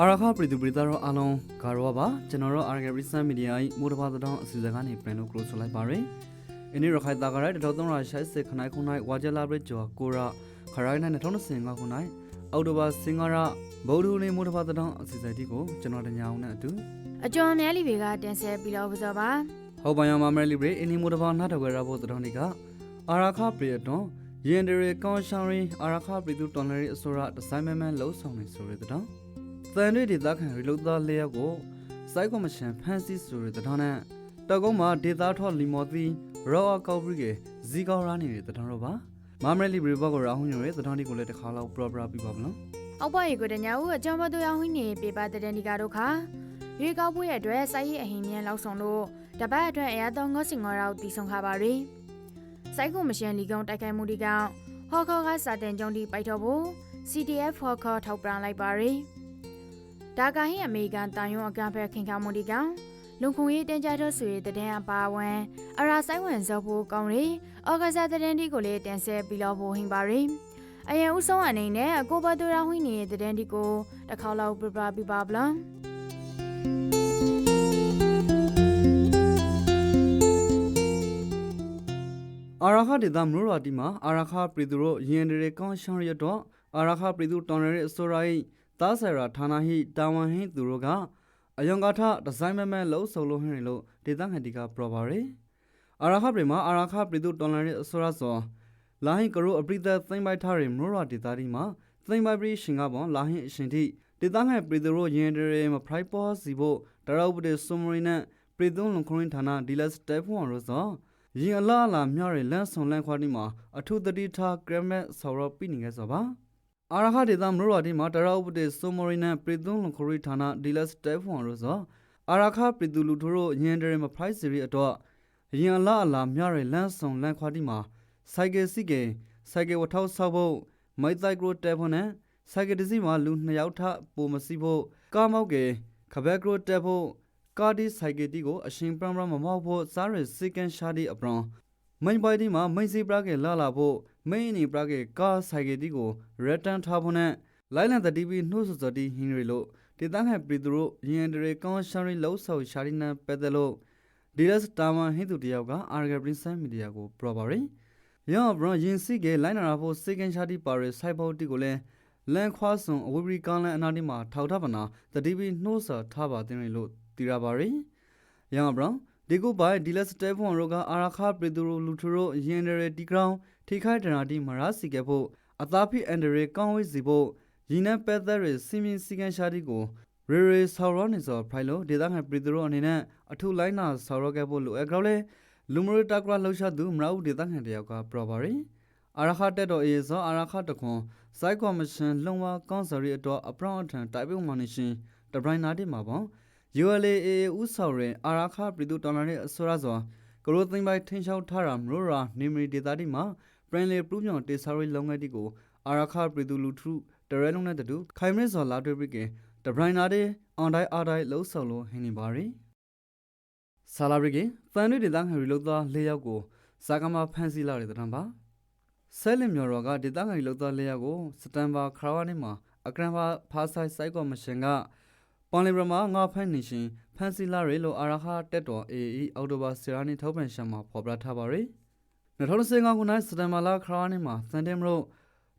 အာရခပရိသူပရိသတ်တို့အားလုံးဂါရောပါကျွန်တော်တို့ RG Research Media ၏မိုးတဘာတောင်းအစီအစဉ်ကနေပြန်လို့ close လိုက်ပါရယ်။အင်းရခိုင်တာကရိုက်1360ခနိုင်ခုနိုင်ဝါဂျလာဘရကျော်ကိုရခရိုင်းနိုင်2025ခုနိုင်အော်တိုဘာစင်္ဂရဗုဒ္ဓဦးနေမိုးတဘာတောင်းအစီအစဉ်ဒီကိုကျွန်တော်တညာအောင်နဲ့အတူအကျော်နယ်လီတွေကတင်ဆက်ပြီးတော့ပစောပါဟောပိုင်ယမမဲလီဘရအင်းမိုးတဘာနားတော်ရဖို့တောင်းဒီကအာရခပရိအတွန်း ယန်ဒရီကောင်ရှောင်းရီအာရခပရိသူတော်လရီအစိုးရဒီဇိုင်းမဲမဲလှုပ်ဆောင်နေဆိုရတဲ့တောင်းတန်တွေဒေသခံရီလုသားလျက်ကိုစိုက်ကော်မရှင်ဖန်ဆီးဆိုရတဲ့တောင်းနဲ့တကုံးမှာဒေသထော်လီမော်သီရောအကောက်ပြီးကဇီကောရာနေတဲ့တောင်းတော့ပါမမရလီဘရီဘော့ကိုရာဟုံညရဲ့တောင်းဒီကိုလည်းတစ်ခါလောက်ပရောပရာပြပါမလို့အောက်ပွားရီကိုတညာဦးအကျော်မတူအောင်ဟင်းနေပေပါတဲ့ဒီကတော့ခါရွေးကောက်ပွဲရဲ့အတွက်စိုက်ရည်အဟင်မြန်လောက်ဆောင်လို့တပတ်အတွက်အရာတော်ငေါစင်ငေါရောက်တည်ဆုံခါပါရီ စိုက်ကုမရှင်လီကုံတိုက်ခိုက်မှုဒီကောင်ဟော်ခေါ်ကစာတင်ကြုံဒီပိုက်တော့ဖို့ CDF ဟော်ခေါ်ထောက်ပံလိုက်ပါရီဒါကဟင်းအမေရိကန်တန်ယုံအကန့်ဖက်ခင်ခါမှုဒီကောင်လုံခုံရေးတင်ကြတော့ဆွေတဲ့တဲ့အပါဝန်အရာဆိုင်ဝင်စောဖို့ကောင်းရီအော်ဂဇာတဲ့ဒီကိုလည်းတင်ဆက်ပြီးတော့ဖို့ဟင်ပါရီအရင်ဦးဆုံးအနေနဲ့အကိုဘတူရာဝင်းနေတဲ့တဲ့ဒီကိုတစ်ခေါက်လောက်ပြပြပြပါဗလား အာရခဒေသမလို့ရာတီမှာအာရခပရိသူတို့ယန်ဒရီကောင်ရှောင်းရတော့အာရခပရိသူတော်ရဲအစိုးရ၏တာဆရာဌာနဟိတာဝန်ဟိသူတို့ကအယံကာထဒီဇိုင်းမဲမဲလှုပ်ဆောင်လို့ဟင်းလို့ဒေသခံတီကပရောပါရယ်အာရခပရိမှာအာရခပရိသူတော်ရဲအစိုးရဆိုလာဟိကရုအပရိသသိမ့်ပိုက်ထားရမလို့ရာဒေသဒီမှာသိမ့်ပိုက်ပရိရှင်ကပေါ်လာဟိအရှင်တိဒေသခံပရိသူတို့ယန်ဒရီမဖရိုက်ပေါ်စီဖို့တရောက်ပတိစုံမရီနဲ့ပရိသူလုံခရင်ဌာနဒီလက်စတက်ဖွန်ရောဆို ရင်အလားအလာမြရလန့်ဆုံလန့်ခွားဒီမှာအထုတတိထားဂရမက်ဆော်ရပိနေခဲ့ဆိုပါအာရခဒေသမလို့ရဒီမှာတရဥပဒေဆိုမိုရီနန်ပရိသွန်းလခရီဌာနဒီလက်စတက်ဖွန်ရောဆိုအာရခပရိသူလူထိုတို့ညင်ဒရမဖိုက်စီရီတော့ရင်အလားအလာမြရလန့်ဆုံလန့်ခွားဒီမှာစိုက်ကယ်စီကေစိုက်ကယ်ဝထောက်ဆောက်ဖို့မိုက်တိုက်ကရိုတက်ဖွန်နဲ့စိုက်ကယ်တစီမှာလူနှစ်ယောက်ထပုံမစီဖို့ကားမောက်ကေခဘက်ကရိုတက်ဖို့ ကာဒီဆိုင်ကတီကိုအရှင်ပရမမမောက်ဖို့စားရစကန်ရှာဒီအပရွန်မိန်ပိုင်ဒီမှာမိန်စီပရာကေလာလာဖို့မိန်အနီပရာကေကာဆိုင်ကတီကိုရတန်ထားဖို့နဲ့လိုင်းလန်တတီပီနှုတ်စစတီဟင်းရီလို့ဒေသခံပရီသူတို့ယန်ဒရေကောင်ရှာရီလောက်ဆောက်ရှာရီနန်ပက်တယ်လို့ဒီလက်တာမန်ဟိသူတယောက်ကအာဂပရင်းဆိုင်မီဒီယာကိုပရောပါရီယောဘရရင်စီကေလိုင်းနာဖို့စကန်ရှာဒီပါရဆိုင်ဘောတီကိုလည်းလန်ခွာဆွန်အဝိပရီကန်လန်အနာဒီမှာထောက်ထပ်ပနာတတီပီနှုတ်ဆာထားပါတင်လို့ တီရာပါရီရန်ဘရောဒီကုပိုင်ဒီလက်စတဲဖွန်ရောကအာရခပရီသူလူထရိုယင်ဒရတီဂရောင်းထိခိုက်ဒနာတီမရာစီကဖို့အသားဖိအန်ဒရေကောင်းဝေးစီဖို့ယင်းနပက်သက်ရစီမင်းစီကန်ရှာတီကိုရေရေဆော်ရောနေစောဖိုင်လိုဒေသခံပရီသူရောအနေနဲ့အထုလိုင်းနာဆော်ရောခဲ့ဖို့လိုအကောက်လေလူမရတကရလှူရှာသူမရာဦးဒေသခံတယောက်ကပရောပါရီအာရခတက်တော်အေဇောအာရခတခွန်စိုက်ကော်မရှင်လုံဝကောင်းစရီအတော်အပရောင်းအထံတိုက်ပုံမနေရှင်တဘရိုင်းနာတိမှာပေါ့ ULA ဦးဆောင်ရင်အာရခပြည်သူတော်လှန်ရေးအစိုးရစွာကရိုသိမ့်ပိုင်ထင်းချောက်ထားတာမလို့ရာနေမီဒေတာတီမှာပရင်လေပရူးမြောင်တေဆာရီလုံငယ်တီကိုအာရခပြည်သူလူထုတရဲလုံးနဲ့တူခိုင်မရစော်လာတွေ့ပြီးကတဘရိုင်နာဒေအွန်တိုင်းအားတိုင်းလှုပ်ဆောင်လို့ဟင်းနေပါရီဆာလာဘရီကဖန်တွေဒေတာငယ်ရီလောက်သား၄ယောက်ကိုဇာကမာဖန်စီလာတဲ့တံပါဆဲလင်မြော်ရောကဒေတာငယ်ရီလောက်သား၄ယောက်ကိုစတန်ဘာခရာဝါနေမှာအကရန်ဘာဖာဆိုင်စိုက်ကောမရှင်က ပွန်လီဘရမှာငါဖန်နေရှင်ဖန်စီလာရေလိုအာရခတက်တော်အေအီအော်တိုဘာဆီရာနီထောက်ပံ့ရှမ်းမှာဖော်ပြထားပါရယ်2015ခုနှစ်စတမ်ဘာလာခရာနီမှာစန်တင်မလို့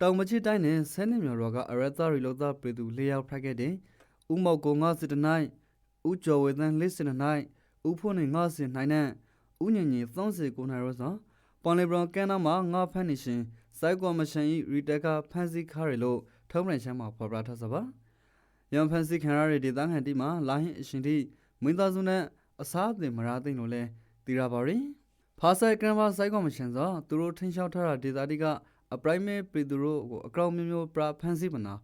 တောင်မချစ်တိုင်းနဲ့ဆဲနေမြော်ရောကအရက်သာရီလိုသာပြည်သူ၄ယောက်ဖက်ခဲ့တဲ့ဥမောက်ကိုငါစစ်တနိုင်ဥကျော်ဝေသန်လေးစစ်တနိုင်ဥဖို့နေငါစစ်နိုင်နဲ့ဥညင်ညင်39နိုင်ရောဆိုပွန်လီဘရကန်နာမှာငါဖန်နေရှင်စိုက်ကောမရှင်ဤရီတက်ကဖန်စီခါရီလိုထောက်ပံ့ရှမ်းမှာဖော်ပြထားစပါ ရန်ဖန်စီခံရတဲ့ဒေသခံတီမှာလာဟင်အရှင်တီမင်းသားစုနဲ့အစားအသင်မရာသိမ့်လို့လဲတည်ရပါရင်ဖာဆိုင်ကရန်ဘာဆိုင်ကောမရှင်ဆိုသူတို့ထင်းလျှောက်ထားတာဒေသတီကအပရိုင်မေပြည်သူတို့ကိုအကောင့်မျိုးမျိုးပရာဖန်စီပနာ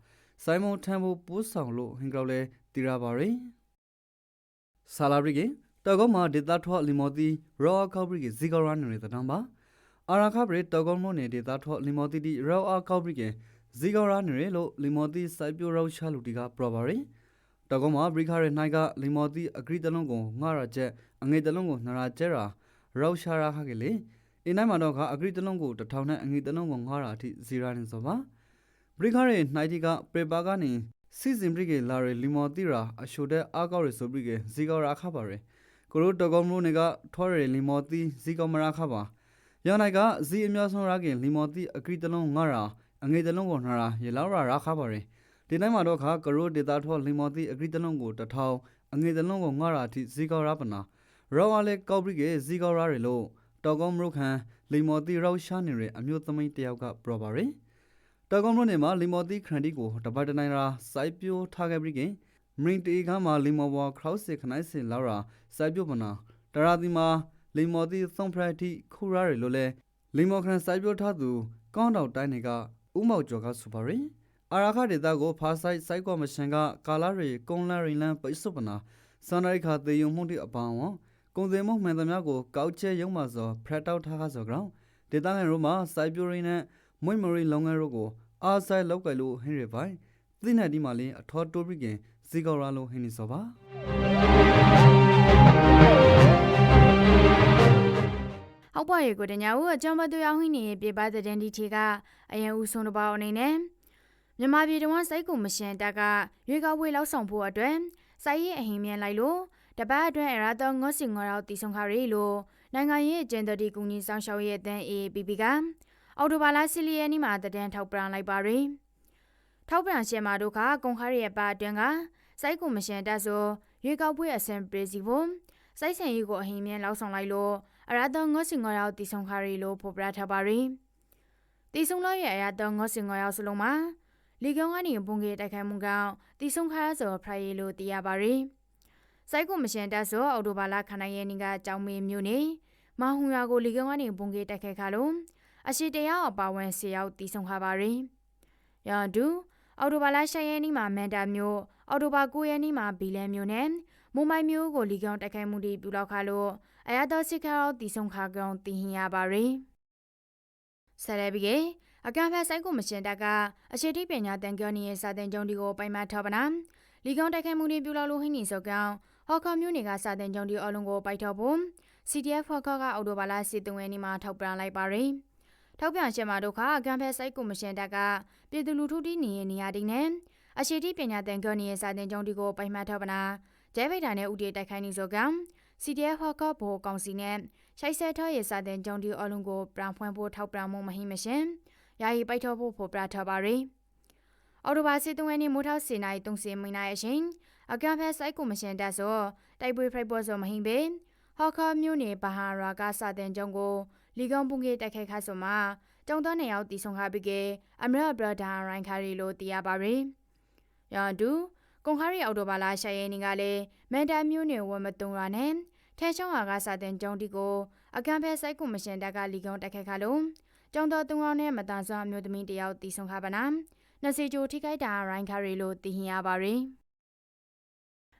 ဆိုင်မုံထမ်းဖို့ပိုးဆောင်လို့ဟင်ကောက်လဲတည်ရပါရင်ဆာလာဘရီကတောက်ကောမှာဒေသထွတ်လီမော်တီရောကောက်ဘရီကဇီဂရာနေတဲ့တံပါအာရာခဘရီတောက်ကောမို့နေဒေသထွတ်လီမော်တီဒီရောအကောက်ဘရီက ဇီဂရာနေရလို့လီမော်တီစိုက်ပြိုရောက်ချလူတီကပရောပါရီတကောမှာဘရိခရဲနိုင်ကလီမော်တီအဂရီတလုံးကိုငှရချက်အငေတလုံးကိုနရာကျဲရာရောက်ရှာရာခကလေးအင်းတိုင်းမှာတော့ကအဂရိတလုံးကို1000နဲ့အငီတလုံးကို900အထိဇီရာနေဆိုပါဘရိခါရီနိုင်တီကပရပါကနေစီစဉ်ပရိကေလာရီလီမော်တီရာအရှိုတဲ့အာကောက်ရီဆိုပရိကေဇီကောရာခပါရယ်ကိုရိုတကောမလို့နေကထော်ရီလီမော်တီဇီကောမရာခပါယောနိုင်ကဇီအမျိုးဆုံးရကင်လီမော်တီအဂရိတလုံး900 အငီတလုံးကို900ရေလောက်ရာရခပါရယ်ဒီတိုင်းမှာတော့ခါကရိုဒေတာထော်လီမော်တီအဂရိတလုံးကို1000အငီတလုံးကို900အထိဇီကောရာပနာရောဝါလေကောက်ပရိကေဇီကောရာရီလို့တော်ကောမရုခန်လီမော်တီရောက်ရှာနေတဲ့အမျိုးသမီးတစ်ယောက်ကပြောပါရယ်တော်ကောမရုနေမှာလီမော်တီခရန်တီကိုတပတ်တနိုင်ရာစိုက်ပြိုးထားခဲ့ပြီးခင်မရင်တီကမှာလီမော်ဘွားခရောက်စစ်ခနိုင်စင်လာရာစိုက်ပြိုးမနာတရာတီမှာလီမော်တီသုံးဖရက်တီခူရာရီလိုလဲလီမော်ခရန်စိုက်ပြိုးထားသူကောင်းတော်တိုင်းတွေက ဥမောက်ကျော်ကဆိုပါရယ်အာရခဒေတာကိုဖာဆိုင်စိုက်ကောမရှင်ကကာလာရီကုန်းလာရီလန်ပိစုပနာစန္ဒရိခာတေယုံမှုတိအပန်းဝံကုံစင်မမှန်သမျှကိုကောက်ချဲရုံမှစောဖရက်တောက်ထားခါစောကောင်ဒေတာငယ်ရိုမှာစိုက်ပြိုရင်းနဲ့မွိမရီလောင်ငယ်ရိုကိုအာဆိုင်လောက်ကဲလို့ဟင်းရပိုင်သိနေဒီမှာလင်းအထောတိုးပြီးကင်ဇီကောရာလိုဟင်းနေစောပါ ဟုတ်ပါရဲ့ကိုတညာဦးအကြောင်းမတရားဟိနေပြပတဲ့တန်ဒီချေကအရင်ဦးဆုံးတစ်ပေါက်အနေနဲ့မြန်မာပြည်တော်စိုက်ကူမရှင်တက်ကရွေးကောက်ပွဲလောက်ဆောင်ဖို့အတွက်စိုက်ရဲ့အဟင်မြန်လိုက်လို့တပတ်အတွင်းအရာတော်ငေါ့စင်ငေါတော့တီဆုံခရီလို့နိုင်ငံရေးအကျဉ်းတော်ဒီကူညီဆောင်ရှောက်ရဲ့အတန်း AAPP ကအော်တိုဘာလဆီလီယနီမှာတန်ထောက်ပံလိုက်ပါရယ်ထောက်ပံရှင်မာတို့ကကွန်ခရီရဲ့ပါအတွင်းကစိုက်ကူမရှင်တက်ဆိုရွေးကောက်ပွဲအဆင်ပရစီဖို့စိုက်ဆန်ရေးကိုအဟင်မြန်လောက်ဆောင်လိုက်လို့ အရာတော်ငေါ့စင်ငေါရောက်တီဆုံခရီလို့ဖော်ပြထားပါရယ်တီဆုံလောက်ရဲ့အရာတော်ငေါ့စင်ငေါရောက်စလုံးမှာလီကုံကနေပုံကေတိုက်ခိုက်မှုကောင်တီဆုံခါရဆိုဖရရီလို့သိရပါရယ်စိုက်ကုမရှင်တက်ဆိုအော်တိုဘာလခနိုင်ရဲ့နေကကြောင်မေမျိုးနေမဟုံရွာကိုလီကုံကနေပုံကေတိုက်ခိုက်ခါလို့အရှိတရားအပါဝင်စီရောက်တီဆုံခါပါရယ်ရန်တူအော်တိုဘာလ10ရက်နေ့မှာမန်တာမျိုးအော်တိုဘာ9ရက်နေ့မှာဘီလန်မျိုးနဲ့မုံမိုင်မျိုးကိုလီကုံတိုက်ခိုက်မှုတွေပြုလုပ်ခါလို့ အရာတော်စစ်ခါတော့တီဆုံခါကောင်တင်ဟင်ရပါရယ်ဆရဘီကေအကံဖက်ဆိုင်ကိုမရှင်တကအရှိတိပညာတန်ကျော်နေရဲ့စာတင်ကြုံဒီကိုပိုင်မထောက်ပနာလီကောင်တိုက်ခိုက်မှုတွေပြုလုပ်လို့ဟင်းနေစောကောင်ဟော်ကော်မျိုးနေကစာတင်ကြုံဒီအလုံးကိုပိုက်ထောက်ဖို့ CDF ဟော်ကော်ကအော်တိုဘာလာစီတုံဝဲနေမှာထောက်ပံလိုက်ပါရယ်ထောက်ပြန်ရှင်မာတို့ကအကံဖက်ဆိုင်ကိုမရှင်တကပြည်သူလူထုတီနေရဲ့နေရာတိနဲ့အရှိတိပညာတန်ကျော်နေရဲ့စာတင်ကြုံဒီကိုပိုင်မထောက်ပနာကျဲဗိတ်တာနဲ့ဥတီတိုက်ခိုက်နေစောကောင် CDF ဟော့ကော့ဘောကောင်စီနဲ့ရှိုက်ဆဲထောရဲ့စာတင်ကြောင်းဒီအလုံးကိုပရန်ဖွင့်ဖို့ထောက်ပံ့မှုမဟိမရှင်။ယာယီပိုက်ထောဖို့ဖော်ပြထားပါရယ်။အော်တိုဘာစစ်တုံးဝဲနေမိုးထောက်စင်နိုင်တုံစင်မိနိုင်အရှင်။အကံဖက်စိုက်ကိုမရှင်တက်ဆိုတိုက်ပွဲဖိုက်ပေါ်ဆိုမဟိပဲ။ဟော့ကော့မျိုးနေဘာဟာရာကစာတင်ကြောင်းကိုလီကောင်ပုန်ကေတိုက်ခိုက်ခါဆိုမှာတောင်းတနေရောက်တီဆုံခါပြီးကအမရဘရဒါရိုင်းခါရီလို့တရားပါရယ်။ရန်တူ ကွန်ခါရီအော်တိုဘာလာရှာရဲနေကလည်းမန်တာမျိုးနေဝမတုံရနဲ့ထဲချောင်းဟာကစာတင်ကျောင်းတီကိုအကံဖဲစိုက်ကုမရှင်တက်ကလီကုံတက်ခက်ခါလုံးကျောင်းတော်သူအောင်နဲ့မတန်ဆွမ်းမျိုးသမီးတယောက်တီဆုံခါပါနာနစီဂျိုထိခိုက်တာရိုင်းခါရီလို့သိဟင်ရပါရယ်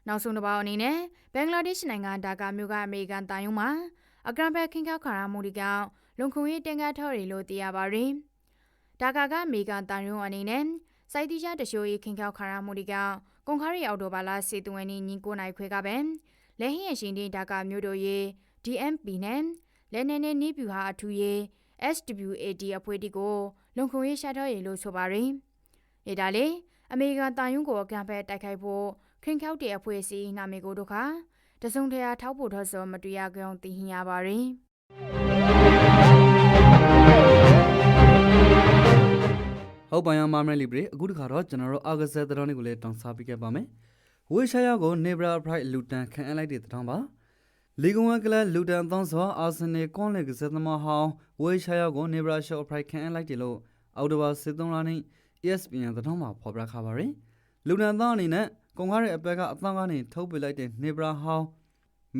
နောက်ဆုံးတစ်ပေါက်အနေနဲ့ဘင်္ဂလားဒေ့ရှ်နိုင်ငံဒါကာမြို့ကအမေရိကန်တာယုံမှာအကံဖဲခင်ခောက်ခါရမှုဒီကောင်လုံခုံရေးတင်ကတ်ထော်ရီလို့သိရပါရယ်ဒါကာကအမေရိကန်တာယုံအနေနဲ့ စိုက်တီရှာတရှိုးရေးခင်ခောက်ခါရမှုဒီကောင်ကွန်ခါရီအော်တိုဘာလာစီတုံဝဲနီညီကိုနိုင်ခွဲကပဲလဲဟင်းရရှင်တင်ဒါကာမျိုးတို့ရေ DMP နဲ့လဲနေနေနီးပြူဟာအထူးရေ SWAD အဖွဲ့တီကိုလုံခုံရေးရှာတော့ရေလို့ဆိုပါရယ်။ဒါလေအမေရိကန်တာယုံကိုအကံဖက်တိုက်ခိုက်ဖို့ခင်ခောက်တဲ့အဖွဲ့အစည်းနာမည်ကိုတို့ခါတစုံတရာထောက်ဖို့ထော့စောမတွေ့ရကြောင်းသိဟင်ရပါရယ်။ ဟုတ်ပါရမမလီဘရီအခုတခါတော့ကျွန်တော်တို့အာဂဇက်သတင်းတွေကိုလည်းတောင်းစားပေးခဲ့ပါမယ်ဝေရှာယာကိုနေဘရာဖရိုက်လူတန်ခံအပ်လိုက်တဲ့သတင်းပါလီဂဝမ်ကလလူတန်သောစွာအာဆင်နယ်ကွန်လက်ကစားသမားဟောင်းဝေရှာယာကိုနေဘရာရှော့ဖရိုက်ခံအပ်လိုက်တယ်လို့အော်တိုဘာစစ်သုံးလာနေ ESPN သတင်းမှာဖော်ပြထားပါရယ်လူတန်သားအနေနဲ့ကွန်ကားရဲ့အပက်ကအသံကနေထုတ်ပစ်လိုက်တဲ့နေဘရာဟောင်း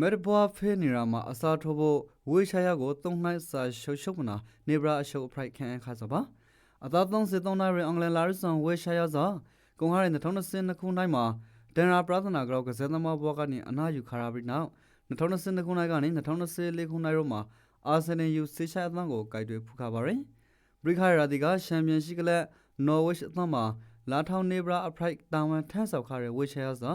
မက်ဘွားဖေးနေရာမှာအစားထိုးဖို့ဝေရှာယာကိုသုံးနှိုက်စာရှုပ်ရှုပ်မနာနေဘရာအရှုပ်ဖရိုက်ခံအခါစပါ အသာသုံးစစ်သုံးနိုင်ရအင်္ဂလန်လာရဆန်ဝေရှာယာဇာကွန်ဟာရ2022ခုနှစ်မှာဒန်ရာပရသနာကြောက်ကစားသမားဘွားကနေအနာယူခါရပြီးနောက်2022ခုနှစ်ကနေ2024ခုနှစ်ရောမှာအာဆင်နယ်ယူဆေရှာအသံကိုကိုက်တွေဖူးခါပါရယ်ဘရိခါရာဒီကချန်ပီယံရှိကလပ်နော်ဝစ်အသံမှာလာထောင်နေဘရာအဖရိုက်တာဝန်ထမ်းဆောင်ခါရဝေရှာယာဇာ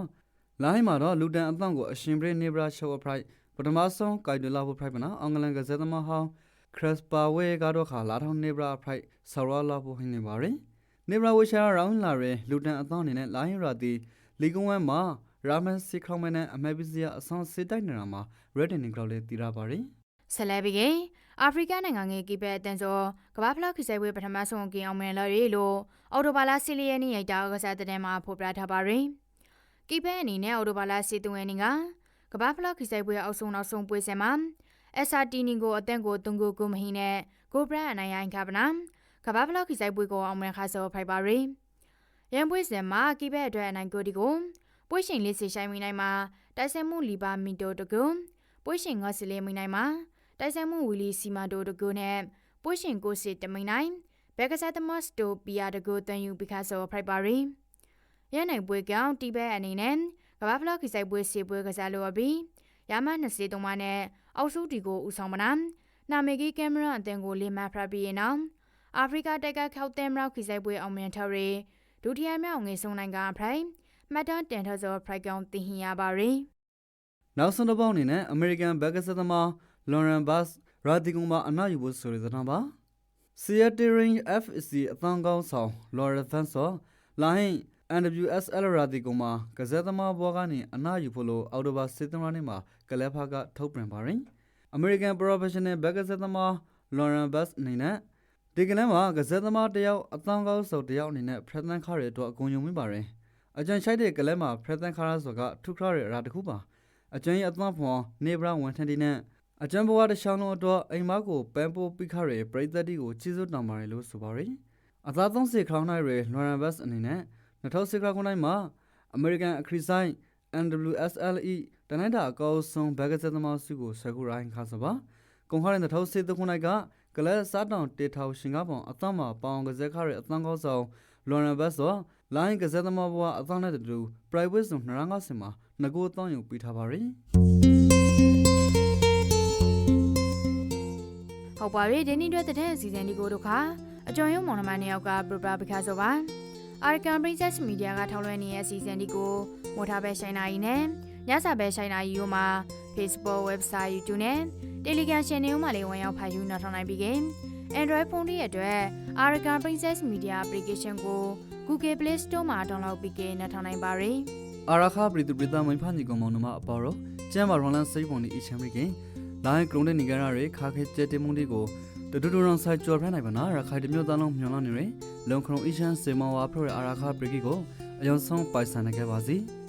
လိုင်းမှာတော့လူတန်အသံကိုအရှင်ဘရိနေဘရာရှော့အဖရိုက်ပထမဆုံးကိုက်တွေလာဖို့ဖရိုက်ပနာအင်္ဂလန်ကစားသမားဟောင်း ခခရစ်ပါဝဲကတော့ခါလာထောင်းနေဘရာဖိုက်ဆော်ရလာဖို့ဟင်းနေပါရင်နေဘရာဝရှာရောင်းလာရလူတန်အသောအနေနဲ့လာရင်ရာတီလီကွန်ဝမ်မှာရာမန်စီခေါမန်နဲ့အမေဘီစီယာအဆောင်စစ်တိုက်နေတာမှာ red and cloud လေးတီးရပါရင်ဆက်လက်ပြီးကအာဖရိကနိုင်ငံငယ်ကီဘက်အတန်းစောကမ္ဘာဖလားခစ်ဆိုင်ပွဲပထမဆုံးကင်အောင်မယ်လာရီလို့အော်တိုဘာလာစီလီယနီရိုက်တာကစားတဲ့မှာဖော်ပြထားပါရင်ကီဘက်အနေနဲ့အော်တိုဘာလာစီတွင်နေကကမ္ဘာဖလားခစ်ဆိုင်ပွဲအောက်ဆုံးနောက်ဆုံးပွဲစဉ်မှာ SRT နီကိုအတန်းကိုတုံကိုကိုမဟင်းနဲ့ကိုဘရန်အနိုင်ရိုင်းခပါနာကမ္ဘာဖလားခစ်ဆိုင်ပွဲကိုအောင်မယ်ခါစောဖိုက်ပါရင်ရန်ပွဲစဉ်မှာကီဘက်အတွက်အနိုင်ကိုဒီကိုပွဲရှင်လေးစီဆိုင်မိနိုင်မှာတိုက်ဆိုင်မှုလီပါမီတိုတကုပွဲရှင်ငါစီလေးမိနိုင်မှာတိုက်ဆိုင်မှုဝီလီစီမာတိုတကုနဲ့ပွဲရှင်ကိုစစ်တမိနိုင်ဘက်ကစားသမတ်စတိုပီယာတကုတန်ယူပီကာဆိုဖိုက်ပါရီရန်နိုင်ပွဲကောင်တီဘက်အနေနဲ့ကမ္ဘာဖလားခစ်ဆိုင်ပွဲစီပွဲကစားလိုပြီး ရမ23မှာနဲ့အောက်စုတီကိုဦးဆောင်မနာနာမည်ကြီးကင်မရာအသင်ကိုလေးမဖရပြီးရင်နောက်အာဖရိကတိုက်ကခောက်တဲ့မရောက်ခီဆိုင်ပွဲအောင်မြင်ထော်ရီဒုတိယမြောက်ငေဆုံးနိုင်ကဖရိုင်မတ်တန်တန်ထဇောဖရိုက်ကောင်တင်ဟင်ရပါရီနောက်ဆုံးတစ်ပေါက်အနေနဲ့ American ဘက်ကစားသမား Lauren Bass ရာတီကွန်မှာအနာယူဖို့ဆိုတဲ့သနာပါ Seattle Ring FC အသံကောင်းဆောင် Lauren Van ဆိုလာဟင် NWSL ရာတီကွန်မှာကစားသမားဘောကနေအနာယူဖို့လို့အော်တိုဘာစစ်တမနေ့မှာကလပ်ဖာကထုတ်ပြန်ပါရင် American Professional ဘက်ကစားသမား Lauren Bass အနေနဲ့ဒီကနေ့မှာကစားသမားတယောက်အသံကောင်းဆောင်တယောက်အနေနဲ့ဖရသန်ခါရတဲ့အတွက်အကုန်ယုံမိပါရင်အကြံရှိုက်တဲ့ကလပ်မှာဖရသန်ခါရဆိုကထုခရရဲ့အရာတစ်ခုပါအကျဉ်းရဲ့အသွမ်းဖွန်နေဘရဝန်ထန်တီနဲ့အကျဉ်းဘဝတစ်ချောင်းလုံးအတွက်အိမ်မကိုပန်းပိုးပိခရဲပရိသတ်တီကိုချီးစွတောင်းပါတယ်လို့ဆိုပါရယ်အသားသုံးစီခေါင်းနိုင်ရယ်လွန်ရန်ဘတ်အနေနဲ့ 2010ခုနှစ်မှာ American အခရီးဆိုင် NWSLE တနိုင်းတာအကောက်ဆုံးဘက်ကဆက်သမားစုကိုဆွဲခုရိုင်းခါစပါကွန်ခါရင်2010ခုနှစ်ကကလပ်စားတောင်တေထောင်ရှင်ကပောင်အသမ်းမှာပေါင်ကစားခရဲအသမ်းကောင်းဆောင်လွန်ရန်ဘတ်ဆိုလိုင်းကစားသမားဘဝအသမ်းနဲ့တူ private zone 250မှာငကိုအသမ်းယူပြီးထားပါရယ်ဟုတ်ပါပြီဒီနေ့အတွက်တဲ့အစီအစဉ်ဒီကိုတို့ခါအကျော်ရုံမောင်နှမနှစ်ယောက်ကပရပရာပခါဆိုပါ အာရကန် Princess Media ကထောက်လွှင့်နေတဲ့အစီအစဉ်ဒီကိုမော်ထားပဲရှိုင်းနာရီနဲ့ညစာပဲရှိုင်းနာရီတို့မှာ Facebook website YouTube နဲ့ Telegram channel တို့မှာလည်းဝင်ရောက်ဖတ်ယူနောက်ထောင်နိုင်ပြီကင် Android phone တွေအတွက် Arakan Princess Media application ကို Google Play Store မှာ download ပြီးကင်နောက်ထောင်နိုင်ပါရယ်အာရခပရိသူပရိသမိုင်းဖာညီကောင်မောင်နှမအပေါ်တော့ကျမ်းပါရွန်လန်စိတ်ပုံဒီအချမ်းမိခင်လိုင်းကလုံးတဲ့နေကြရတဲ့ခါခဲကျဲတင်မုန်ဒီကို တတူတူရောင်ဆိုင်ကြော်ဖရနိုင်ပါနာရခိုင်တမျိုးသားလုံးမျောလနေရလုံခရုံအီရှန်စေမောဝါဖရိုရအာရခပရိကီကိုအယုံဆုံးပိုင်ဆိုင်နိုင်ခဲ့ပါစီ။